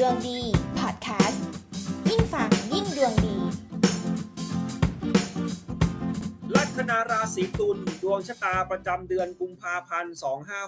ดวงดีพอดแคสต์ยิ่งฟังยิ่งดวงดี ลัคนาราศีตุลดวงชะตาประจำเดือนกุมภาพันธ์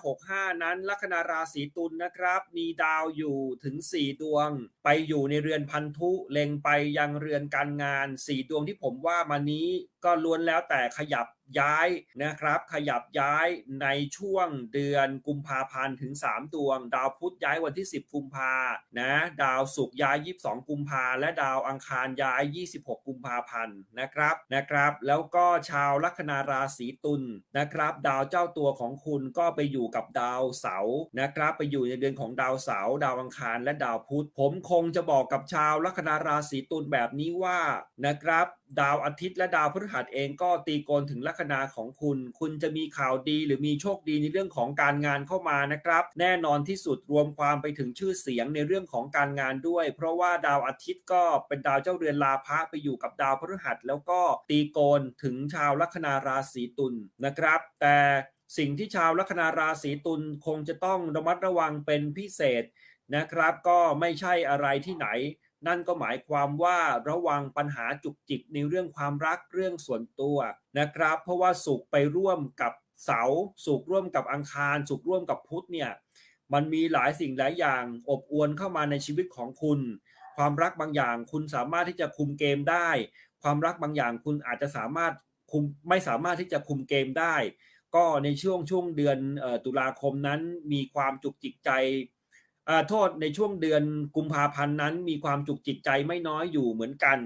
2565 นั้น ลัคนาราศีตุลนะครับ มีดาวอยู่ถึง 4 ดวง ไปอยู่ในเรือนพันธุเล็งไปยังเรือนการงาน 4 ดวงที่ผมว่ามานี้ ก็ล้วนแล้วแต่ขยับย้ายนะครับ ขยับย้ายในช่วงเดือนกุมภาพันธ์ถึง 3 ดวง ดาวพุธย้ายวันที่ 10 กุมภานะดาวศุกร์ย้าย 22 กุมภาและดาวอังคารย้าย 26 กุมภาพันธ์นะครับนะครับ แล้วก็ชาวลัคนาราศีตุลนะครับ ดาวเจ้าตัวของคุณก็ไปอยู่กับดาวเสาร์นะครับ ไปอยู่ในเดือนของดาวเสาร์ดาวอังคารและดาวพุธผมคงจะบอกกับชาวลัคนาราศีตุลแบบนี้ว่านะครับ ดาวอาทิตย์และดาวพฤหัสเองก็ตีโกนถึงลัคนาของคุณ คุณจะมีข่าวดีหรือมีโชคดีในเรื่องของการงานเข้ามานะครับ แน่นอนที่สุดรวมความไปถึงชื่อเสียงในเรื่องของการงานด้วย เพราะว่าดาวอาทิตย์ก็เป็นดาวเจ้าเรือนลาภะไปอยู่กับดาวพฤหัส แล้วก็ตีโกนถึงชาวลัคนาราศีตุลนะครับ แต่สิ่งที่ชาวลัคนาราศีตุลคงจะต้องระมัดระวังเป็นพิเศษนะครับ ก็ไม่ใช่อะไรที่ไหน นั่นก็หมายความว่าระวังปัญหาจุกจิกในเรื่องความรักเรื่องส่วนตัวนะครับ เพราะว่าสุขไปร่วมกับเสาสุขร่วมกับอังคารสุขร่วมกับพุธเนี่ยมันมีหลายสิ่งหลายอย่างอบอวลเข้ามาในชีวิตของคุณ ความรักบางอย่าง คุณสามารถที่จะคุมเกมได้ ความรักบางอย่างคุณอาจจะสามารถคุมไม่สามารถที่จะคุมเกมได้ ก็ในช่วงช่วงเดือนตุลาคมนั้นมีความจุกจิกใจ โทษในช่วงเดือนกุมภาพันธ์นั้น มีความจุกจิตใจไม่น้อยอยู่เหมือนกัน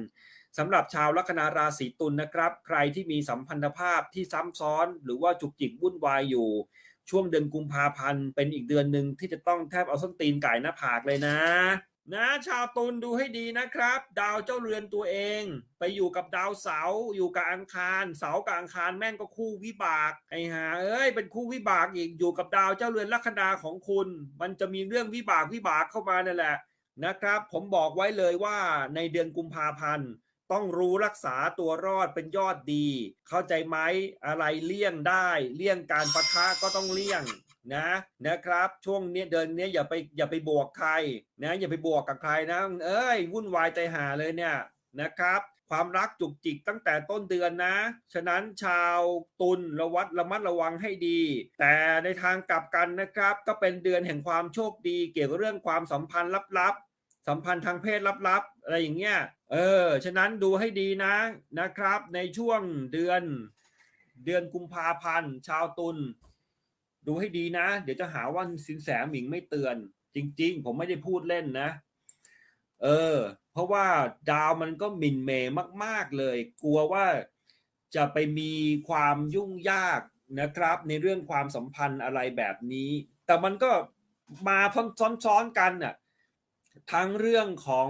สำหรับชาวลัคนาราศีตุลนะครับ ใครที่มีสัมพันธภาพที่ซ้ำซ้อน หรือว่าจุกจิกวุ่นวายอยู่ ช่วงเดือนกุมภาพันธ์เป็นอีกเดือนหนึ่งที่จะต้องแทบเอาส้นตีนไก่หน้าผากเลยนะ นะชาวตุลดูให้ดีนะครับ ดาวเจ้าเรือนตัวเอง ไปอยู่กับดาวเสาอยู่กับอังคาร เสากับอังคารแม่งก็คู่วิบากไอ้ห่าเอ้ยเป็นคู่วิบากอีกอยู่กับดาวเจ้าเรือนลัคนาของคุณ มันจะมีเรื่องวิบากวิบากเข้ามานั่นแหละนะครับ ผมบอกไว้เลยว่าในเดือนกุมภาพันธ์ต้องรู้รักษาตัวรอดเป็นยอดดี เข้าใจไหมอะไรเลี่ยงได้ เลี่ยงการปะทะก็ต้องเลี่ยง นะนะครับ ช่วงเนี้ยเดือนเนี้ยอย่าไปอย่าไปบวกใครนะอย่าไปบวกกับใครนะเอ้ยวุ่นวายใจหาเลยเนี่ยนะครับความรักจุกจิกตั้งแต่ต้นเดือนนะ ฉะนั้นชาวตุลระวัดระมัดระวังให้ดี แต่ในทางกลับกันนะครับ ก็เป็นเดือนแห่งความโชคดี เกี่ยวกับเรื่องความสัมพันธ์ลับๆ สัมพันธ์ทางเพศลับๆ อะไรอย่างเงี้ย เออ ฉะนั้นดูให้ดีนะนะครับ ในช่วงเดือน เดือนกุมภาพันธ์ ชาวตุล ดูให้ดีนะ เดี๋ยวจะหาว่าสินแสหมิงไม่เตือน จริง ๆ ผมไม่ได้พูดเล่นนะ เออ เพราะว่าดาวมันก็หมินเหมมาก ๆเลย กลัวว่าจะไปมีความยุ่งยากนะครับ ในเรื่องความสัมพันธ์อะไรแบบนี้ แต่มันก็มาซ้อนๆกันน่ะทั้งเรื่องของ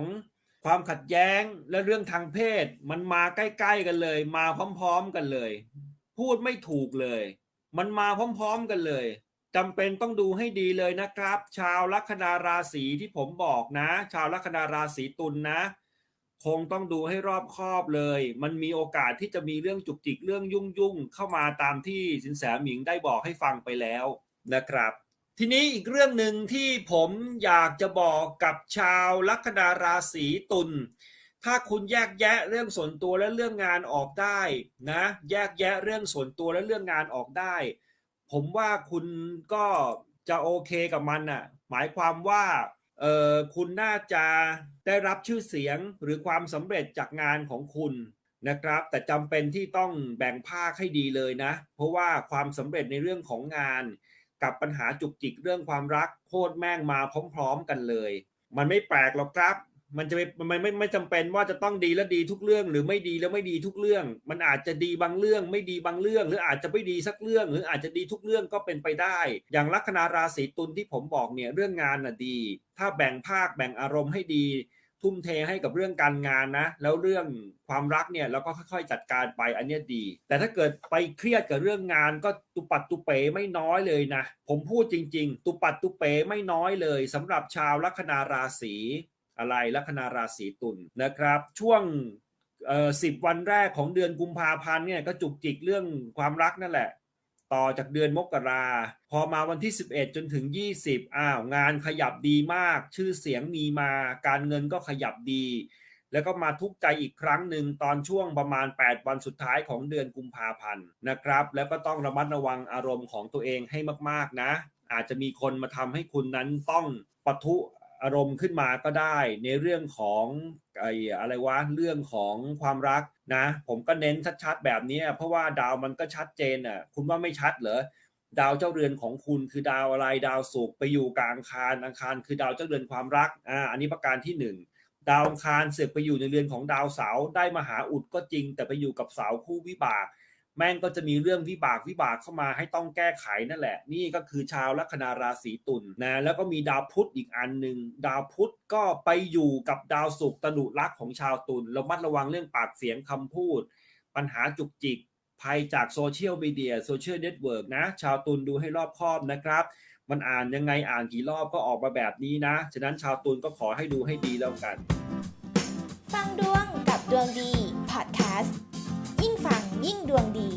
ความขัดแย้งและเรื่องทางเพศ มันมาใกล้ ๆ กันเลย มาพร้อม ๆ กันเลย พูดไม่ถูกเลย มันมาพร้อมๆกันเลยจำเป็นต้องดูให้ดีเลยนะครับ ชาวลัคนาราศีที่ผมบอกนะ ชาวลัคนาราศีตุลนนะ คงต้องดูให้รอบคอบเลย มันมีโอกาสที่จะมีเรื่องจุกจิกเรื่องยุ่งยุ่งๆเข้ามาตามที่สินแสหมิงได้บอกให้ฟังไปแล้วนะครับ ทีนี้อีกเรื่องหนึ่งที่ผมอยากจะบอกกับชาวลัคนาราศีตุล ถ้าคุณแยกแยะเรื่องส่วนตัวและเรื่องงานออกได้นะ แยกแยะเรื่องส่วนตัวและเรื่องงานออกได้ ผมว่าคุณก็จะโอเคกับมันน่ะ หมายความว่าเออคุณน่าจะได้รับชื่อเสียงหรือความสำเร็จจากงานของคุณนะครับ แต่จำเป็นที่ต้องแบ่งภาคให้ดีเลยนะ เพราะว่าความสำเร็จในเรื่องของงาน กับปัญหาจุกจิกเรื่องความรักโคตรแม่งมาพร้อม ๆ กันเลย มันไม่แปลกหรอกครับ มันจะไม่มันไม่ไม่จำเป็นว่าจะต้องดีและดีทุกเรื่อง หรือไม่ดีแล้วไม่ดีทุกเรื่อง มันอาจจะดีบางเรื่อง ไม่ดีบางเรื่อง หรืออาจจะไม่ดีสักเรื่อง หรืออาจจะดีทุกเรื่องก็เป็นไปได้ อย่างลัคนาราศีตุลที่ผมบอกเนี่ยเรื่องงานน่ะดี ถ้าแบ่งภาคแบ่งอารมณ์ให้ดี ทุ่มเทให้กับเรื่องการงานนะ แล้วเรื่องความรักเนี่ยเราก็ค่อยๆจัดการไปอันนี้ดี แต่ถ้าเกิดไปเครียดกับเรื่องงานก็ตุปัดตุเป๋ไม่น้อยเลยนะ ผมพูดจริง ๆ ตุปัดตุเป๋ไม่น้อยเลยสำหรับชาวลัคนาราศี อะไรลัคนาราศีตุลนะครับ ช่วงสิบวันแรกของเดือนกุมภาพันธ์เนี่ยก็จุกจิกเรื่องความรักนั่นแหละ ต่อจากเดือนมกรา พอมาวันที่ 11 จนถึง 20อ้าวงานขยับดีมาก ชื่อเสียงมีมา การเงินก็ขยับดี แล้วก็มาทุกข์ใจอีกครั้งหนึ่งตอนช่วงประมาณ 8 วันสุดท้ายของเดือนกุมภาพันธ์นะครับ แล้วก็ต้องระมัดระวังอารมณ์ของตัวเองให้มากๆนะ อาจจะมีคนมาทำให้คุณนั้นต้องปะทุ อารมณ์ขึ้นมาก็ได้ ในเรื่องของไอ้อะไรวะเรื่องของความรักนะ ผมก็เน้นชัดๆแบบนี้เพราะว่าดาวมันก็ชัดเจนอะคุณว่าไม่ชัดเหรอดาวเจ้าเรือนของคุณคือดาวอะไรดาวศุกร์ไปอยู่กลางคารอังคารคือดาวเจ้าเรือนความรักอ่าอันนี้ประการที่หนึ่งดาวอังคารเสือกไปอยู่ในเรือนของดาวเสาร์ได้มหาอุดก็จริง แต่ไปอยู่กับเสาคู่วิบาก แม่งก็จะมีเรื่องวิบากวิบากเข้ามาให้ต้องแก้ไขนั่นแหละ นี่ก็คือชาวลัคนาราศีตุลนะแล้วก็มีดาวพุธอีกอันหนึ่งดาวพุธก็ไปอยู่กับดาวศุกร์ตนุรักของชาวตุลระมัดระวังเรื่องปากเสียงคำพูด ปัญหาจุกจิกภัยจากโซเชียลมีเดียโซเชียลเน็ตเวิร์กนะ ชาวตุลดูให้รอบคอบนะครับ มันอ่านยังไงอ่านกี่รอบก็ออกมาแบบนี้นะ ฉะนั้นชาวตุลก็ขอให้ดูให้ดีแล้วกัน ฟังดวงกับดวงดีพอดแคส ยิ่งฟังยิ่งดวงดี